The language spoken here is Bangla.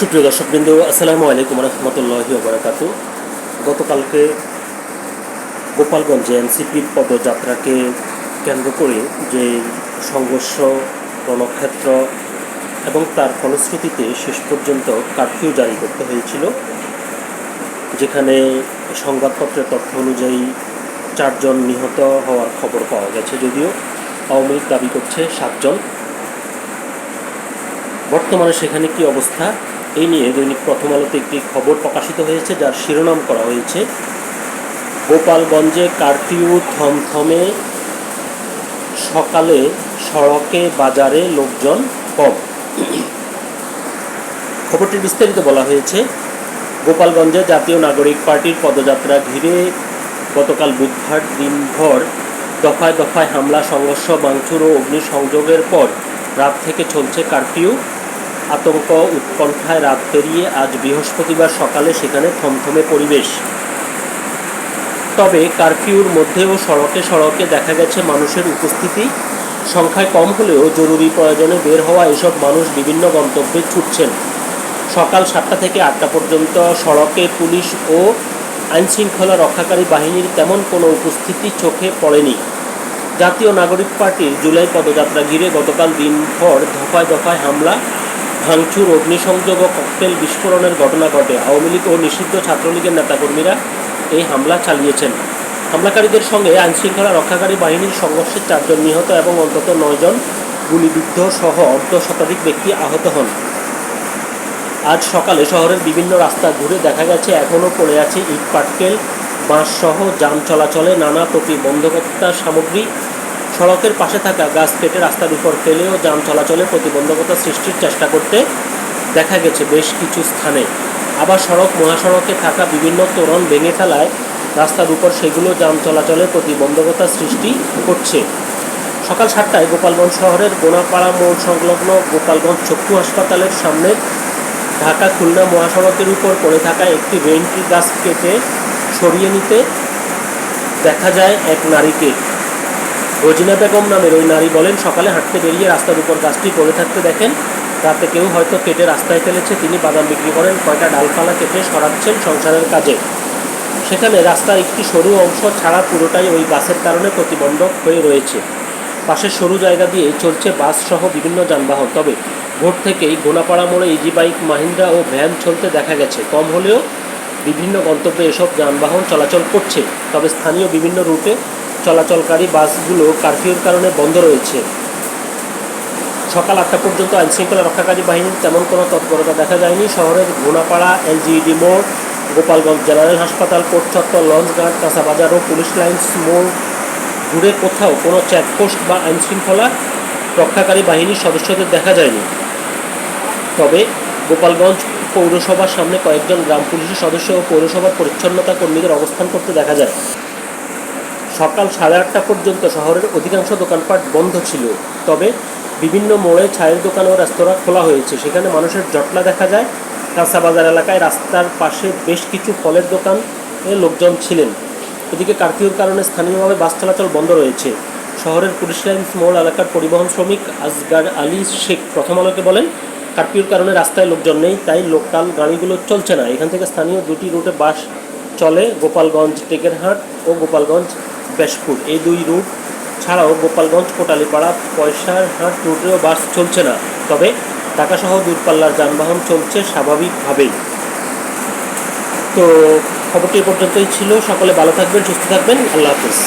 সুপ্রিয় দর্শকবৃন্দ, আসসালামু আলাইকুম রহমতুল্লাহি বারাকাত গতকালকে গোপালগঞ্জে এনসিপির পদযাত্রাকে কেন্দ্র করে যে সংঘর্ষ, রণক্ষেত্র এবং তার ফলশ্রুতিতে শেষ পর্যন্ত কারফিউ জারি করতে হয়েছিল, যেখানে সংবাদপত্রের তথ্য অনুযায়ী চারজন নিহত হওয়ার খবর পাওয়া গেছে যদিও আওয়ামী লীগ দাবি করছে সাতজন। বর্তমানে সেখানে কি অবস্থা? এই নিয়ে দৈনিক প্রথম আলোতে একটি খবর প্রকাশিত হয়েছে, যার শিরোনাম করা হয়েছে, গোপালগঞ্জে কারফিউ থমথমে, সকালে সড়কে বাজারে লোকজন কম। খবরটি বিস্তারিত বলা হয়েছে, গোপালগঞ্জে জাতীয় নাগরিক পার্টির পদযাত্রা ঘিরে গতকাল বুধবার দিনভর দফায় দফায় হামলা, সংঘর্ষ, ভাঙচুর ও অগ্নিসংযোগের পর রাত থেকে চলছে কারফিউ। আতঙ্ক উৎকণ্ঠায় রাত পেরিয়ে আজ বৃহস্পতিবার সকালে সেখানে থমথমে পরিবেশ। তবে কারফিউর মধ্যেও সড়কে সড়কে দেখা গেছে মানুষের উপস্থিতি। সংখ্যায় কম হলেও জরুরি প্রয়োজনে বের হওয়া এসব মানুষ বিভিন্ন গন্তব্যে ছুটছেন। সকাল সাতটা থেকে আটটা পর্যন্ত সড়কে পুলিশ ও আইনশৃঙ্খলা রক্ষাকারী বাহিনীর তেমন কোনো উপস্থিতি চোখে পড়েনি। জাতীয় নাগরিক পার্টির জুলাই পদযাত্রা ঘিরে গতকাল দিনভর দফায় দফায় হামলা ভাঙচুর, অগ্নিসংযোগ ও ককটেল বিস্ফোরণের ঘটনা ঘটে। আওয়ামী লীগ ও নিষিদ্ধ ছাত্রলীগের নেতাকর্মীরা এই হামলা চালিয়েছেন। হামলাকারীদের সঙ্গে আইনশৃঙ্খলা রক্ষাকারী বাহিনীর সংঘর্ষে চারজন নিহত এবং অন্তত নয়জন গুলিবিদ্ধ সহ অর্ধ শতাধিক ব্যক্তি আহত হন। আজ সকালে শহরের বিভিন্ন রাস্তা ঘুরে দেখা গেছে, এখনও পড়ে আছে ইট, পাটকেল, বাঁশসহ যান চলাচলে নানা প্রতিবন্ধকতা সামগ্রী সড়কের পাশে থাকা গাছ কেটে রাস্তার উপর ফেলেও যান চলাচলে প্রতিবন্ধকতা সৃষ্টির চেষ্টা করতে দেখা গেছে বেশ কিছু স্থানে। আবার সড়ক, মহাসড়কে থাকা বিভিন্ন তোরণ ভেঙে ফেলায় রাস্তার উপর সেগুলো যান চলাচলে প্রতিবন্ধকতা সৃষ্টি করছে। সকাল সাতটায় গোপালগঞ্জ শহরের গোনাপাড়া মোড় সংলগ্ন গোপালগঞ্জ চক্ষু হাসপাতালের সামনে ঢাকা খুলনা মহাসড়কের উপর পড়ে থাকা একটি রেন্ট্রি গাছ কেটে সরিয়ে নিতে দেখা যায় এক নারীকে। রোজিনা বেগম নামের ওই নারী বলেন, সকালে হাঁটতে বেরিয়ে রাস্তার উপর গাছটি পড়ে থাকতে দেখেন, রাতে কেউ হয়তো কেটে রাস্তায় ফেলেছে। তিনি বাদাম বিক্রি করেন, কয়টা ডালপালা কেটে সরাচ্ছেন সংসারের কাজে। সেখানে রাস্তার একটি সরু অংশ ছাড়া পুরোটাই ওই গাছের কারণে প্রতিবন্ধক হয়ে রয়েছে। পাশের সরু জায়গা দিয়ে চলছে বাস সহ বিভিন্ন যানবাহন। তবে ভোর থেকেই গোনাপাড়া মোড়ে ইজি বাইক মাহিন্দ্রা ও ভ্যান চলতে দেখা গেছে। কম হলেও বিভিন্ন গন্তব্যে এসব যানবাহন চলাচল করছে, তবে স্থানীয় বিভিন্ন রুটে চলাচলকারী বাসগুলো কারফিউর কারণে বন্ধ রয়েছে। সকাল আটটা পর্যন্ত আইনশৃঙ্খলা রক্ষাকারী বাহিনীর তেমন কোনো তৎপরতা দেখা যায়নি। শহরের ঘোনাপাড়া এলজিইডি মোড়, গোপালগঞ্জ জেনারেল হাসপাতাল, কোর্ট চত্বর লঞ্চঘাট কাঁচাবাজার ও পুলিশ লাইন্স মোড় ঘুরে কোথাও কোনো চেকপোস্ট বা আইনশৃঙ্খলা রক্ষাকারী বাহিনীর সদস্যদের দেখা যায়নি। তবে গোপালগঞ্জ পৌরসভার সামনে কয়েকজন গ্রাম পুলিশের সদস্য ও পৌরসভার পরিচ্ছন্নতা কর্মীদের অবস্থান করতে দেখা যায়। সকাল সাড়ে আটটা পর্যন্ত শহরের অধিকাংশ দোকানপাট বন্ধ ছিল। তবে বিভিন্ন মোড়ে ছায়ের দোকান ও রেস্তোরাঁ খোলা হয়েছে। সেখানে মানুষের জটলা দেখা যায়। কাঁচা বাজার এলাকায় রাস্তার পাশে বেশ কিছু ফলের দোকানে লোকজন ছিলেন। এদিকে কারফিউর কারণে স্থানীয়ভাবে বাস চলাচল বন্ধ রয়েছে। শহরের পুলিশ লাইন্স মোড় এলাকার পরিবহন শ্রমিক আজগার আলী শেখ প্রথম আলোকে বলেন কারফিউর কারণে রাস্তায় লোকজন নেই, তাই লোকাল গাড়িগুলো চলছে না। এখান থেকে স্থানীয় দুটি রুটে বাস চলে গোপালগঞ্জ টেকেরহাট ও গোপালগঞ্জ বেশপুর এই দুই রুট ছাড়াও গোপালগঞ্জ, কোটালিপাড়া, পয়সার হাট রুটেও বাস চলছে না। তবে ঢাকাসহ দূরপাল্লার যানবাহন চলছে স্বাভাবিকভাবেই। তো খবরটি পর্যন্তই ছিল। সকলে ভালো থাকবেন, সুস্থ থাকবেন। আল্লাহ হাফিজ।